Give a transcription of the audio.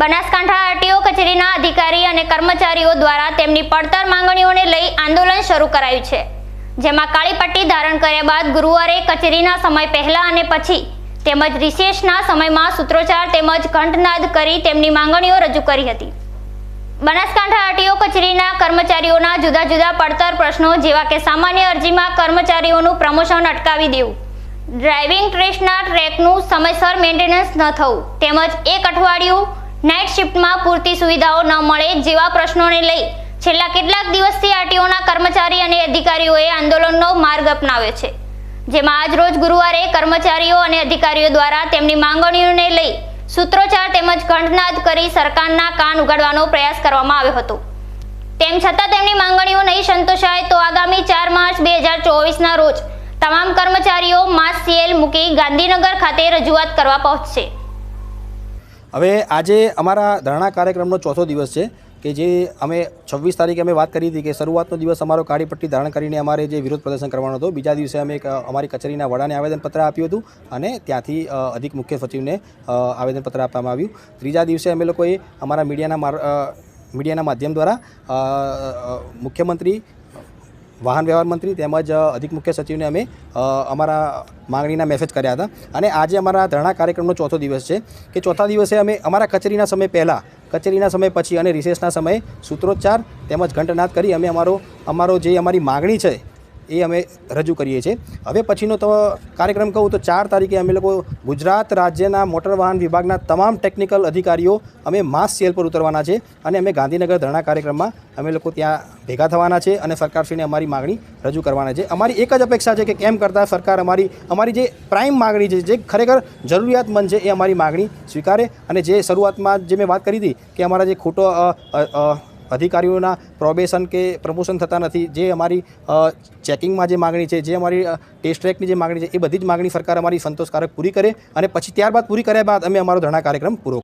Banaskantha RTO કચેરીના અધિકારી અને કર્મચારીઓ દ્વારા તેમની પડતર માંગણીઓને લઈ આંદોલન શરૂ કરાયું છે. જેમાં કાળી પટ્ટી ધારણ કર્યા બાદ ગુરુવારે કચેરીના સમય પહેલા અને પછી તેમજ રિસેસના સમયમાં સૂત્રોચ્ચાર તેમજ ઘંટનાદ કરી તેમની માંગણીઓ રજૂ કરી હતી. બનાસકાંઠા આરટીઓ કચેરીના કર્મચારીઓના જુદા જુદા પડતર પ્રશ્નો જેવા કે સામાન્ય અરજીમાં કર્મચારીઓનું પ્રમોશન અટકાવી દેવું, ડ્રાઇવિંગ ટેસ્ટના ટ્રેકનું સમયસર મેન્ટેનન્સ ન થવું તેમજ એક અઠવાડિયું નાઇટ શિફ્ટમાં પૂરતી સુવિધાઓ ન મળે જેવા પ્રશ્નોને લઈ છેલ્લા કેટલાક દિવસથી આરટીઓના કર્મચારી અને અધિકારીઓએ આંદોલનનો માર્ગ અપનાવ્યો છે. જેમાં આજ રોજ ગુરુવારે કર્મચારીઓ અને અધિકારીઓ દ્વારા તેમની માંગણીઓને લઈ સૂત્રોચ્ચાર તેમજ ઘંટનાદ કરી સરકારના કાન ઉગાડવાનો પ્રયાસ કરવામાં આવ્યો હતો. તેમ છતાં તેમની માંગણીઓ નહીં સંતોષાય તો આગામી ચાર માર્ચ બે હજાર ચોવીસના રોજ તમામ કર્મચારીઓ માસ સીએલ મૂકી ગાંધીનગર ખાતે રજૂઆત કરવા પહોંચશે. હવે આજે અમારા ધરણા કાર્યક્રમનો ચોથો દિવસ છે કે જે અમે છવ્વીસ તારીખે અમે વાત કરી હતી કે શરૂઆતનો દિવસ અમારો કાળી પટ્ટી ધારણ કરીને અમારે જે વિરોધ પ્રદર્શન કરવાનો હતો. બીજા દિવસે અમે અમારી કચેરીના વડાને આવેદનપત્ર આપ્યું હતું અને ત્યાંથી અધિક મુખ્ય સચિવને આવેદનપત્ર આપવામાં આવ્યું. ત્રીજા દિવસે અમે લોકોએ અમારા મીડિયાના મીડિયાના માધ્યમ દ્વારા મુખ્યમંત્રી વાહન વ્યવહાર મંત્રી તેમજ અધિક મુખ્ય સચિવને અમે અમારા માગણીના મેસેજ કર્યા હતા. અને આજે અમારા ધરણા કાર્યક્રમનો ચોથો દિવસ છે કે ચોથા દિવસે અમે અમારા કચેરીના સમય પહેલાં, કચેરીના સમય પછી અને રિસેસના સમયે સૂત્રોચ્ચાર તેમજ ઘંટનાદ કરી અમે અમારો અમારો જે અમારી માગણી છે એ અમે રજૂ કરીએ છીએ. હવે પછીનો તો કાર્યક્રમ કહું તો ચાર તારીખે અમે લોકો ગુજરાત રાજ્યના મોટર વાહન વિભાગના તમામ ટેકનિકલ અધિકારીઓ અમે માસ સેલ પર ઉતરવાના છે અને અમે ગાંધીનગર ધરણા કાર્યક્રમમાં અમે લોકો ત્યાં ભેગા થવાના છે અને સરકારશ્રીને અમારી માગણી રજૂ કરવાના છે. અમારી એક જ અપેક્ષા છે કે કેમ કરતાં સરકાર અમારી અમારી જે પ્રાઇમ માગણી છે, જે ખરેખર જરૂરિયાતમંદ છે એ અમારી માગણી સ્વીકારે અને જે શરૂઆતમાં જે મેં વાત કરી હતી કે અમારા જે ખોટો અધિકારીઓના પ્રોબેશન કે પ્રમોશન થતા નથી. જે અમારી ચેકિંગમાં જે માગણી છે, જે અમારી ટેસ્ટ ટ્રેકની જે માગણી છે, એ બધી જ માગણી સરકાર અમારી સંતોષકારક પૂરી કરે અને પછી ત્યારબાદ, પૂરી કર્યા બાદ અમે અમારો ધરણા કાર્યક્રમ પૂરો